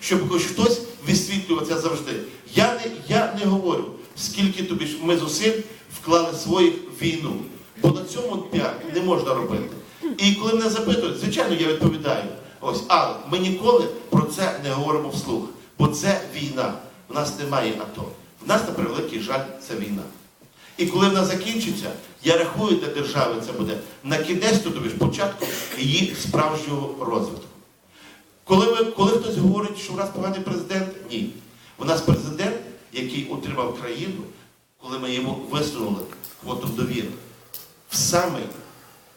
щоб хоч хтось висвітлював завжди. Я не, я не говорю, скільки тобі ми зусиль вклали своїх війну. Бо на цьому піар не можна робити. І коли мене запитують, звичайно, я відповідаю. Ось, але ми ніколи про це не говоримо вслух. Бо це війна. У нас немає АТО. У нас, на превеликий жаль, це війна. І коли вона закінчиться, я рахую для держави це буде на кінець тобі ж початку її справжнього розвитку. Коли, ви, коли хтось говорить, що у нас поганий президент, ні. У нас президент, який утримав країну, коли ми йому висунули квотом довіри, в самий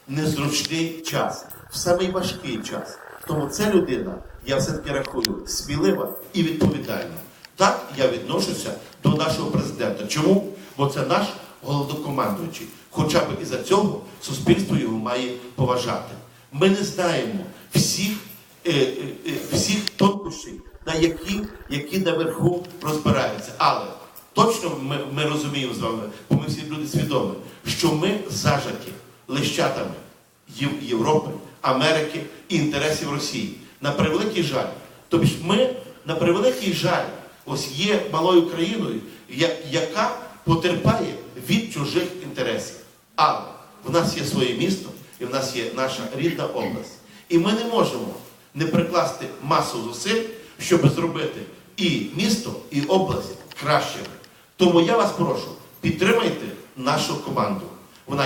незручний час, в самий важкий час. Тому ця людина, я все-таки рахую, смілива і відповідальна. Так я відношуся до нашого президента. Чому? Бо це наш головнокомандуючий. Хоча б із за цього суспільство його має поважати. Ми не знаємо всіх, всіх тонкощів, на які, які наверху розбираються. Але точно ми, ми розуміємо з вами, бо ми всі люди свідомі, що ми зажаті лищатами Європи, Америки і інтересів Росії. На превеликий жаль. Тобто ми на превеликий жаль ось є малою країною, яка потерпає від чужих інтересів. Але в нас є своє місто і в нас є наша рідна область. І ми не можемо не прикласти масу зусиль, щоб зробити і місто, і область кращими. Тому я вас прошу, підтримайте нашу команду. Вона